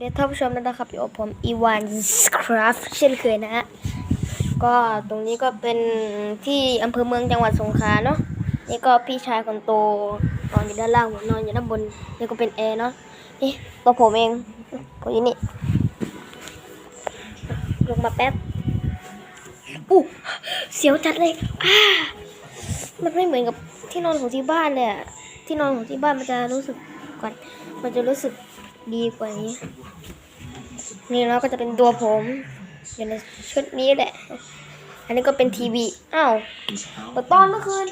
เดี๋ยวท่านผู้ชมนะครับอยู่ผมอีวานสครับเช่นเคยนะฮะก็ตรงนี้ก็เป็นที่อำเภอเมืองจังหวัดสงขลาเนาะนี่ก็พี่ชายคนโตนอนอยู่ด้านล่างผมนอนอยู่ด้านบนนี่ก็เป็นแอร์เนาะนี่ตัวผมเองผมอยู่นี่ลงมาแป๊บอู้เสียวจัดเลยอ้ามันไม่เหมือนกับที่นอนของที่บ้านเลยอะที่นอนของที่บ้านมันจะรู้สึกก่อนมันจะรู้สึก ดีกว่านี้ นี่แล้วก็จะเป็นตัวผมอยู่ในชุดนี้แหละ อันนี้ก็เป็นทีวีอ้าวเปิดตอนเมื่อคืน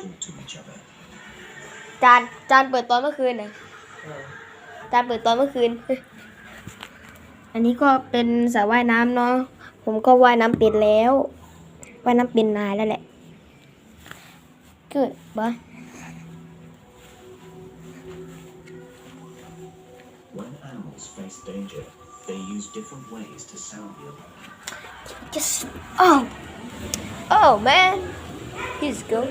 จานจานเปิดตอนเมื่อคืนน่ะจานเปิดตอนเมื่อคืน อันนี้ก็เป็นสระว่ายน้ำเนาะผมก็ว่ายน้ำเป็นแล้วว่ายน้ำเป็นนานแล้วแหละเกิ animals face danger, they use different ways to sound the alarm. Just oh oh man he's good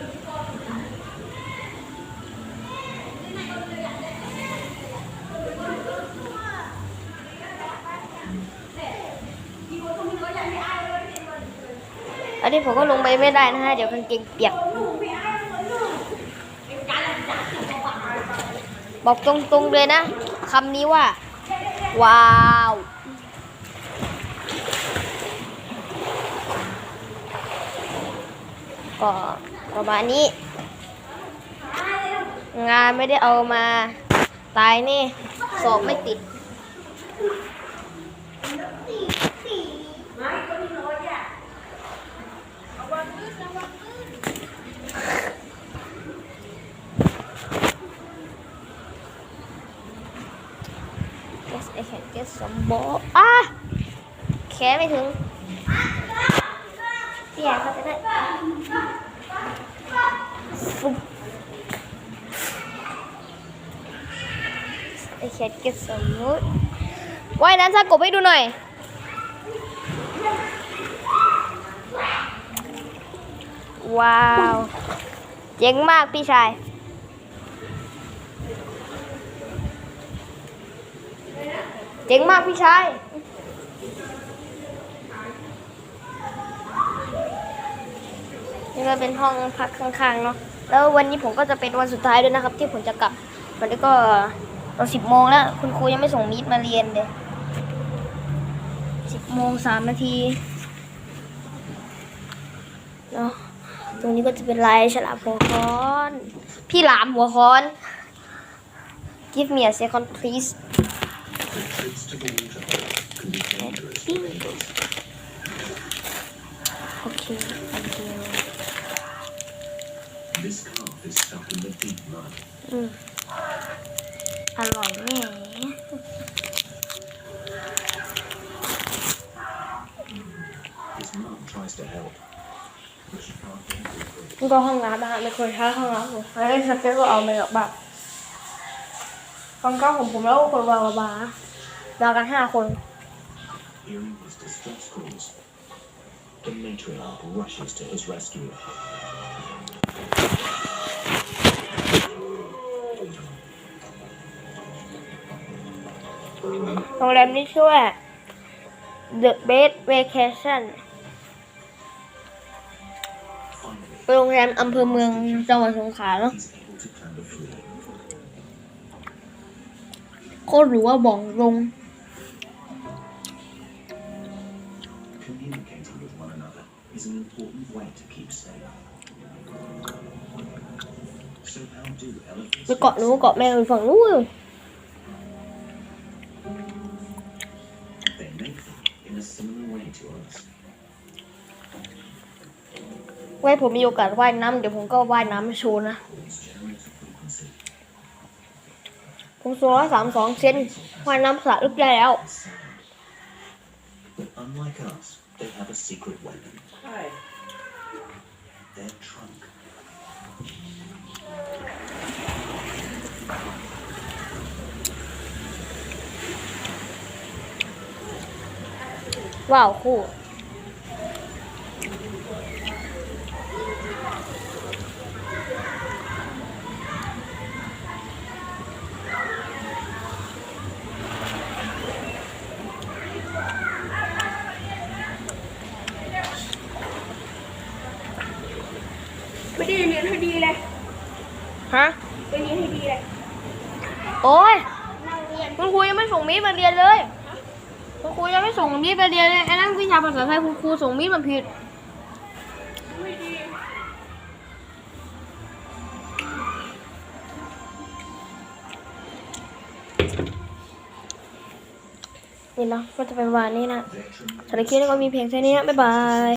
อันนี้ผมก็ลงไปไม่ได้นะฮะเดี๋ยวกางเกงเปียกบอกตรงๆเลยนะคำนี้ว่า ว้าวก็ประมาณนี้ งานไม่ได้เอามา ตายนี่ สอบไม่ติด Yes I can get some ball อะแขนไม่ถึงเปียกเขาจะได้ฟุ๊บ I can get some wood ว่ายน้ำซากบให้ดูหน่อยว้าว เจ๋งมากพี่ชาย เจ๋งมากพี่ชาย นี่ก็เป็นห้องพักข้างๆเนาะ แล้ววันนี้ผมก็จะเป็นวันสุดท้ายด้วยนะครับ ที่ผมจะกลับวันนี้ก็เราสิบโมงแล้ว คุณครูยังไม่ส่งมีดมาเรียนเลยสิบโมงสามนาทีเนาะตรงนี้ก็จะเป็นลายฉลามหัวค้อน พี่หลามหัวค้อน Give me a second please Trips to the water can be dangerous for babies. โอเค thank you This calf is stuck in the deep mud. อืมอร่อยแน่ His mum tries to help, but she can't get through. นี่ก็ห้องน้ำนะฮะไม่เคยใช้ห้องน้ำผมแล้วไอ้สเก็ตก็เอามาจากแบบฟังก้าของผมแล้วคนวางบา ดากันห้าคน Hearing his distress calls, the matriarch rushes to his rescue. โรงแรมนี้ชื่อว่า The Best Vacation เป็นโรงแรมอำเภอเมืองจังหวัดสงขลาเนาะโคตรหรือว่าบอกลง with one another is an important way to keep safe. So how do ไป elephants เกาะนู้นเกาะแมวอยู่ฝั่งนู้น They may think in a similar way to us. ไว้ผมมีโอกาสว่ายน้ำเดี๋ยวผมก็ว่ายน้ำให้โชว์นะ Its generator frequency ผมสูงร้อยสามสองเซนว่ายน้ำสระลึกได้แล้ว is sound. But unlike us, they have a secret weapon. Hi. Their trunk. ว้า ฮะไปเรียนให้ดีเลยโอ้ยนั่งเรียนคุณครูยังไม่ส่งมีดมาเรียนเลยคุณครูยังไม่ส่งมีดมาเรียนเลยไอ้นั่นวิชาภาษาไทยคุณครูส่งมีดมาผิดไม่ดีนี่เนาะก็จะเป็นวันนี้นะ Veteran สำหรับคลิปนี้ก็มีเพียงแค่นี้นะบ๊ายบาย